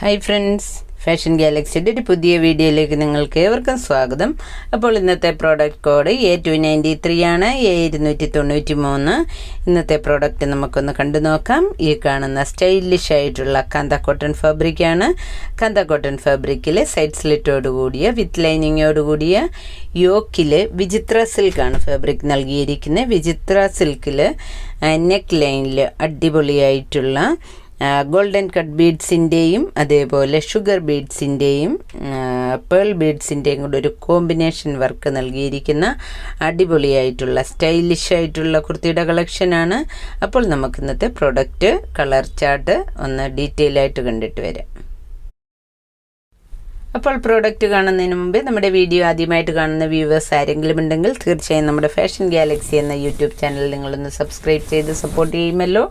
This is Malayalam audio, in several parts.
ഹായ് ഫ്രണ്ട്സ് ഫാഷൻ ഗാലക്സിയുടെ ഒരു പുതിയ വീഡിയോയിലേക്ക് നിങ്ങൾക്ക് ഏവർക്കും സ്വാഗതം. അപ്പോൾ ഇന്നത്തെ product code A two ninety three ആണ് എ ഇരുന്നൂറ്റി തൊണ്ണൂറ്റി മൂന്ന് ഇന്നത്തെ പ്രോഡക്റ്റ് നമുക്കൊന്ന് കണ്ടു നോക്കാം. ഈ കാണുന്ന സ്റ്റൈലിഷ് ആയിട്ടുള്ള കാന്ത കോട്ടൺ ഫാബ്രിക്കാണ് കാന്ത കോട്ടൺ ഫാബ്രിക്കിൽ സൈഡ് സ്ലിറ്റോട് കൂടിയ വിത്ത് ലൈനിങ്ങോട് കൂടിയ യോക്കിൽ വിചിത്ര സിൽക്കാണ് ഫാബ്രിക് നൽകിയിരിക്കുന്നത്. വിചിത്ര സിൽക്കിൽ നെക്ക് ലൈനിൽ അടിപൊളിയായിട്ടുള്ള ഗോൾഡൻ കട്ട് ബീഡ്സിന്റെയും അതേപോലെ ഷുഗർ ബീഡ്സിന്റെയും പേൾ ബീഡ്സിന്റെയും കൂടെ ഒരു കോമ്പിനേഷൻ വർക്ക് നൽകിയിരിക്കുന്ന അടിപൊളിയായിട്ടുള്ള സ്റ്റൈലിഷ് ആയിട്ടുള്ള കുർത്തിയുടെ കളക്ഷനാണ് അപ്പോൾ നമുക്ക് ഇന്നത്തെ പ്രൊഡക്റ്റ് കളർ ചാർട്ട് ഒന്ന് ഡീറ്റെയിൽ ആയിട്ട് കണ്ടിട്ട് വരാം. അപ്പോൾ പ്രോഡക്റ്റ് കാണുന്നതിന് മുമ്പേ നമ്മുടെ വീഡിയോ ആദ്യമായിട്ട് കാണുന്ന വ്യൂവേഴ്സ് ആരെങ്കിലും ഉണ്ടെങ്കിൽ തീർച്ചയായും നമ്മുടെ ഫാഷൻ ഗാലക്സി എന്ന യൂട്യൂബ് ചാനൽ നിങ്ങളൊന്ന് സബ്സ്ക്രൈബ് ചെയ്ത് സപ്പോർട്ട് ചെയ്യുമല്ലോ.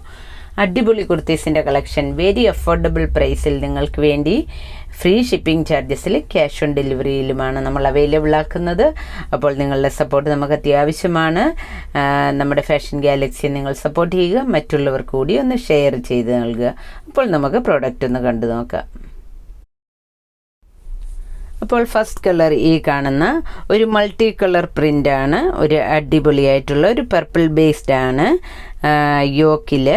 അടിപൊളി കുർത്തീസിന്റെ കളക്ഷൻ. വെരി അഫോർഡബിൾ പ്രൈസിൽ നിങ്ങൾക്ക് വേണ്ടി ഫ്രീ ഷിപ്പിംഗ് ചാർജസിൽ ക്യാഷ് ഓൺ ഡെലിവറിയിലുമാണ് നമ്മൾ അവൈലബിൾ ആക്കുന്നത്. അപ്പോൾ നിങ്ങളുടെ സപ്പോർട്ട് നമുക്ക് അത്യാവശ്യമാണ്. നമ്മുടെ ഫാഷൻ ഗാലക്സിയെ നിങ്ങൾ സപ്പോർട്ട് ചെയ്യുക. മറ്റുള്ളവർ കൂടി ഒന്ന് ഷെയർ ചെയ്ത് നൽകുക. അപ്പോൾ നമുക്ക് പ്രോഡക്റ്റ് ഒന്ന് കണ്ടു നോക്കാം. അപ്പോൾ ഫസ്റ്റ് കളർ ഈ കാണുന്ന ഒരു മൾട്ടി കളർ പ്രിന്റാണ് ഒരു അടിപൊളിയായിട്ടുള്ള ഒരു പർപ്പിൾ ബേസ്ഡ് ആണ്. യോക്കിൽ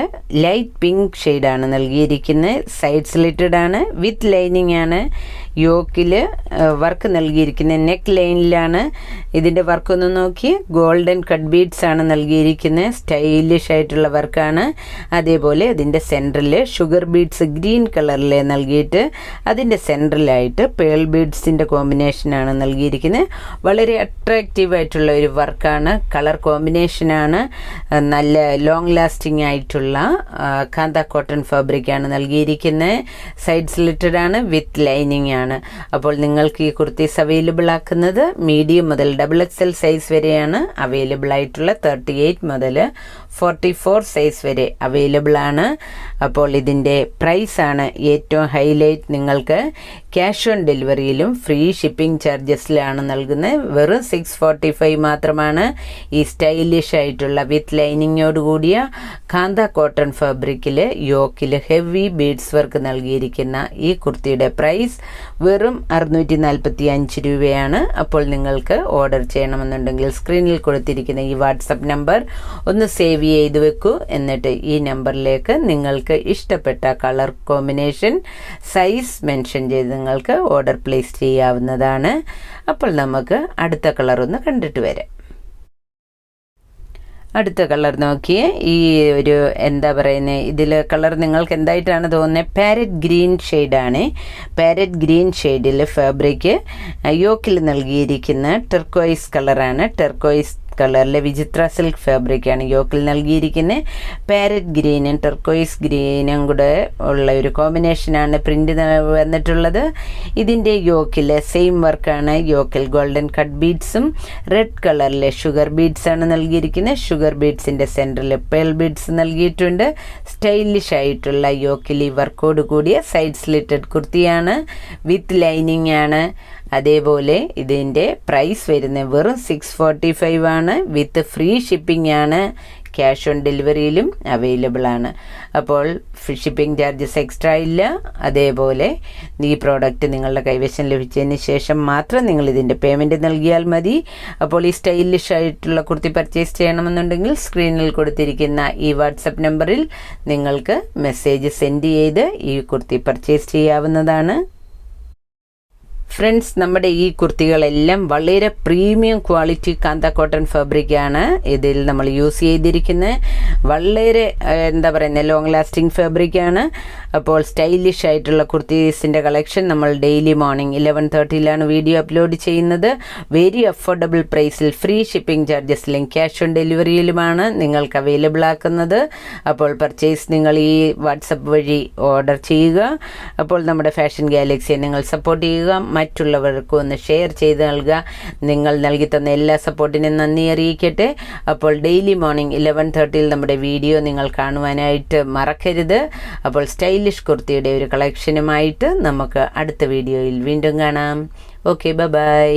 ലൈറ്റ് പിങ്ക് ഷെയ്ഡാണ് നൽകിയിരിക്കുന്നത്. സൈഡ് സ്ലിറ്റഡ് ആണ് വിത്ത് ലൈനിങ് ആണ്. യോക്കിൽ വർക്ക് നൽകിയിരിക്കുന്നത് നെക്ക് ലൈനിലാണ് ഇതിന്റെ വർക്ക് ഒന്ന് നോക്കി. ഗോൾഡൻ കട്ട് ബീഡ്സ് ആണ് നൽകിയിരിക്കുന്നത് സ്റ്റൈലിഷ് ആയിട്ടുള്ള വർക്കാണ് അതേപോലെ അതിന്റെ സെന്ററിൽ ഷുഗർ ബീഡ്സ് ഗ്രീൻ കളറിൽ നൽകിയിട്ട് അതിന്റെ സെന്ററിലായിട്ട് പേൾ ബീഡ്സിന്റെ കോമ്പിനേഷനാണ് നൽകിയിരിക്കുന്നത് വളരെ അട്രാക്റ്റീവ് ആയിട്ടുള്ള ഒരു വർക്കാണ് കളർ കോമ്പിനേഷനാണ് നല്ല ലോങ് ലാസ്റ്റിംഗ് ആയിട്ടുള്ള കാന്ത കോട്ടൺ ഫാബ്രിക്കാണ് നൽകിയിരിക്കുന്നത് സൈഡ് സ്ലിറ്റഡ് ആണ് വിത്ത് ലൈനിങ് ആണ്. അപ്പോൾ നിങ്ങൾക്ക് ഈ കുർത്തീസ് അവൈലബിൾ ആക്കുന്നത് മീഡിയം മുതൽ ഡബിൾ എക്സ് എൽ സൈസ് വരെയാണ് അവൈലബിൾ ആയിട്ടുള്ള തേർട്ടി എയ്റ്റ് മുതൽ ഫോർട്ടി ഫോർ സൈസ് വരെ അവൈലബിൾ ആണ്. അപ്പോൾ ഇതിന്റെ ആണ് ഏറ്റവും ഹൈലൈറ്റ് നിങ്ങൾക്ക് ക്യാഷ് ഓൺ ഡെലിവറിയിലും ഫ്രീ ഷിപ്പിംഗ് ചാർജസിലാണ് നൽകുന്നത്. വെറും സിക്സ് ഫോർട്ടി ഫൈവ് മാത്രമാണ്. ഈ സ്റ്റൈലിഷ് ആയിട്ടുള്ള വിത്ത് ലൈനിങ്ങോട് കൂടിയ കാന്ത കോട്ടൺ ഫാബ്രിക്കിൽ യോക്കിൽ ഹെവി ബീഡ്സ് വർക്ക് നൽകിയിരിക്കുന്ന ഈ കുർത്തിയുടെ പ്രൈസ് വെറും അറുന്നൂറ്റി നാൽപ്പത്തി അഞ്ച് രൂപയാണ്. അപ്പോൾ നിങ്ങൾക്ക് ഓർഡർ ചെയ്യണമെന്നുണ്ടെങ്കിൽ സ്ക്രീനിൽ കൊടുത്തിരിക്കുന്ന ഈ വാട്സപ്പ് നമ്പർ ഒന്ന് സേവ് ചെയ്ത് വെക്കൂ. എന്നിട്ട് ഈ നമ്പറിലേക്ക് നിങ്ങൾക്ക് ഇഷ്ടപ്പെട്ട കളർ കോമ്പിനേഷൻ സൈസ് മെൻഷൻ ചെയ്ത് നിങ്ങൾക്ക് ഓർഡർ പ്ലേസ് ചെയ്യാവുന്നതാണ്. അപ്പോൾ നമുക്ക് അടുത്ത കളർ ഒന്ന് കണ്ടിട്ട് വരാം. അടുത്ത കളർ നോക്കിയേ. ഈ ഒരു എന്താ പറയുന്നത് ഇതിൽ കളർ നിങ്ങൾക്ക് എന്തായിട്ടാണ് തോന്നുന്നത് പാരറ്റ് ഗ്രീൻ ഷെയ്ഡാണ്. പാരറ്റ് ഗ്രീൻ ഷെയ്ഡിൽ ഫാബ്രിക് യോക്കിൽ നൽകിയിരിക്കുന്ന ടെർക്കോയിസ് കളറാണ്. ടെർക്കോയിസ് കളറിലെ വിചിത്ര സിൽക്ക് ഫാബ്രിക്കാണ് യോക്കിൽ നൽകിയിരിക്കുന്നത് പാരറ്റ് ഗ്രീനും ടെർക്കോയിസ് ഗ്രീനും കൂടെ ഉള്ള ഒരു കോമ്പിനേഷനാണ് പ്രിന്റ് വന്നിട്ടുള്ളത്. ഇതിന്റെ യോക്കിലെ സെയിം വർക്കാണ് യോക്കിൽ ഗോൾഡൻ കട്ട് ബീഡ്സും റെഡ് കളറിലെ ഷുഗർ ബീഡ്സാണ് നൽകിയിരിക്കുന്നത് ഷുഗർ ബീഡ്സിന്റെ സെന്ററിൽ പേൾ ബീഡ്സ് നൽകിയിട്ടുണ്ട്. സ്റ്റൈലിഷ് ആയിട്ടുള്ള യോക്കിൽ ഈ വർക്കോട് കൂടിയ സൈഡ് സ്ലിറ്റഡ് കുർത്തിയാണ്. വിത്ത് ലൈനിങ് ആണ്. അതേപോലെ ഇതിന്റെ പ്രൈസ് വരുന്നത് വെറും സിക്സ് ഫോർട്ടി ഫൈവ് ആണ്. വിത്ത് ഫ്രീ ഷിപ്പിംഗ് ആണ്. ക്യാഷ് ഓൺ ഡെലിവറിയിലും അവൈലബിൾ ആണ്. അപ്പോൾ ഷിപ്പിംഗ് ചാർജസ് എക്സ്ട്രാ ഇല്ല. അതേപോലെ ഈ പ്രോഡക്റ്റ് നിങ്ങളുടെ കൈവശം ലഭിച്ചതിന് ശേഷം മാത്രം നിങ്ങൾ ഇതിന്റെ പേയ്മെന്റ് നൽകിയാൽ മതി. അപ്പോൾ ഈ സ്റ്റൈലിഷ് ആയിട്ടുള്ള കുർത്തി പർച്ചേസ് ചെയ്യണമെന്നുണ്ടെങ്കിൽ സ്ക്രീനിൽ കൊടുത്തിരിക്കുന്ന ഈ വാട്സപ്പ് നമ്പറിൽ നിങ്ങൾക്ക് മെസ്സേജ് സെൻഡ് ചെയ്ത് ഈ കുർത്തി പർച്ചേസ് ചെയ്യാവുന്നതാണ്. ഫ്രണ്ട്സ് നമ്മുടെ ഈ കുർത്തികളെല്ലാം വളരെ പ്രീമിയം ക്വാളിറ്റി കാന്ത കോട്ടൺ ഫാബ്രിക്കാണ് ഇതിൽ നമ്മൾ യൂസ് ചെയ്തിരിക്കുന്നത് വളരെ എന്താ പറയുന്നത് ലോങ് ലാസ്റ്റിംഗ് ഫാബ്രിക്കാണ് അപ്പോൾ സ്റ്റൈലിഷ് ആയിട്ടുള്ള കുർത്തീസിന്റെ കളക്ഷൻ നമ്മൾ ഡെയിലി മോർണിംഗ് ഇലവൻ തേർട്ടിയിലാണ് വീഡിയോ അപ്ലോഡ് ചെയ്യുന്നത്. വെരി അഫോർഡബിൾ പ്രൈസിൽ ഫ്രീ ഷിപ്പിംഗ് ചാർജസിലും ക്യാഷ് ഓൺ ഡെലിവറിയിലുമാണ് നിങ്ങൾക്ക് അവൈലബിൾ ആക്കുന്നത്. അപ്പോൾ പർച്ചേസ് നിങ്ങൾ ഈ വാട്സപ്പ് വഴി ഓർഡർ ചെയ്യുക. അപ്പോൾ നമ്മുടെ ഫാഷൻ ഗാലക്സിയെ നിങ്ങൾ സപ്പോർട്ട് ചെയ്യുക. മറ്റുള്ളവർക്കും ഒന്ന് ഷെയർ ചെയ്ത് നൽകുക. നിങ്ങൾ നൽകി തന്ന എല്ലാ സപ്പോർട്ടിനും നന്ദി അറിയിക്കട്ടെ. അപ്പോൾ ഡെയിലി മോർണിംഗ് ഇലവൻ തേർട്ടിയിൽ നമ്മുടെ വീഡിയോ നിങ്ങൾ കാണുവാനായിട്ട് മറക്കരുത്. അപ്പോൾ സ്റ്റൈലിഷ് കുർത്തിയുടെ ഒരു കളക്ഷനുമായിട്ട് നമുക്ക് അടുത്ത വീഡിയോയിൽ വീണ്ടും കാണാം. Okay bye